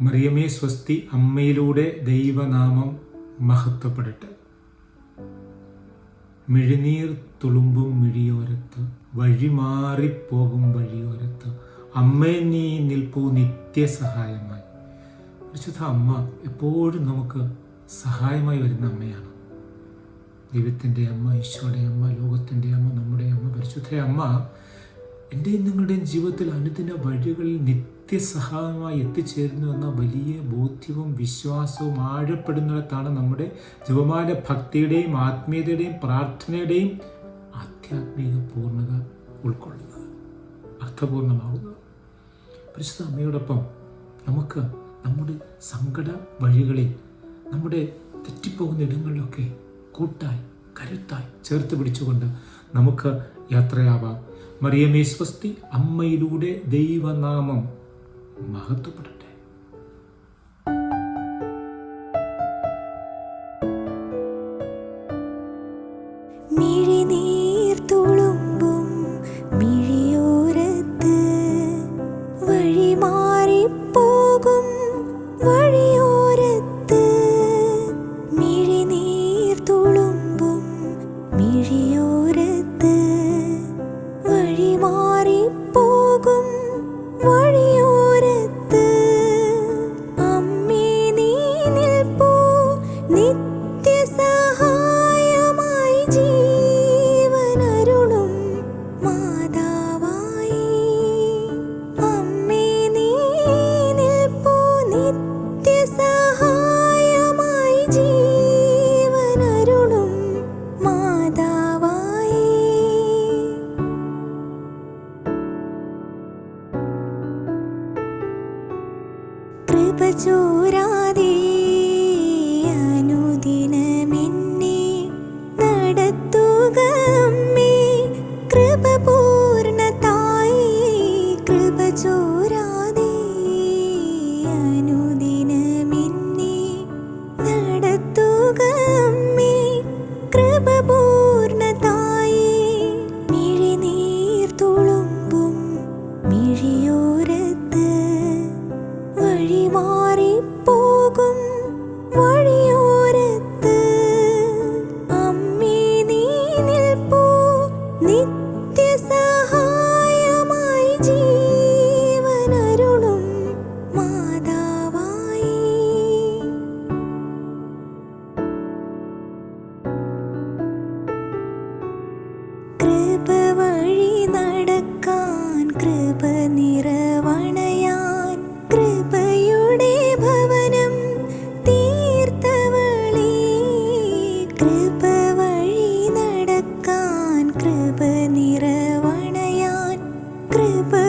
മറിയമേ സ്വസ്തി അമ്മയിലൂടെ ദൈവനാമം മഹത്വപ്പെടട്ടെ. മിഴിനീർ തുളുമ്പും മിഴിയോരത്ത് വഴിമാറിപ്പോകും വഴിയോരത്ത്. അമ്മേ നീ നിൽപ്പൂ നിത്യസഹായമായി. പരിശുദ്ധ അമ്മ എപ്പോഴും നമുക്ക് സഹായമായി വരുന്ന അമ്മയാണ്. ദൈവത്തിന്റെ അമ്മ ഈശോയുടെ അമ്മ ലോകത്തിന്റെ അമ്മ നമ്മുടെ അമ്മ പരിശുദ്ധ അമ്മ എന്റെയും നിങ്ങളുടെയും ജീവിതത്തിൽ അനുദിന വഴികളിൽ നിത്യസഹായമായി എത്തിച്ചേരുന്നു എന്ന വലിയ ബോധ്യവും വിശ്വാസവും ആഴപ്പെടുന്നിടത്താണ് നമ്മുടെ ജപമാല ഭക്തിയുടെയും ആത്മീയതയുടെയും പ്രാർത്ഥനയുടെയും ആധ്യാത്മിക പൂർണത ഉൾക്കൊള്ളുന്നത് അർത്ഥപൂർണമാകുന്നത് പരിശുദ്ധ അമ്മയോടൊപ്പം നമുക്ക് നമ്മുടെ സങ്കട വഴികളിൽ നമ്മുടെ തെറ്റിപ്പോകുന്ന ഇടങ്ങളിലൊക്കെ കൂട്ടായി കരുത്തായി ചേർത്ത് പിടിച്ചുകൊണ്ട് നമുക്ക് യാത്രയാവാം. മറിയമേ സ്വസ്തി അമ്മയിലൂടെ ദൈവനാമം മഹത്വപ്പെടട്ടെ. മിഴിയോരത്ത് ചോരാതെ അനുദിനമെന്നെ നടത്തുക കൃപ കൃപ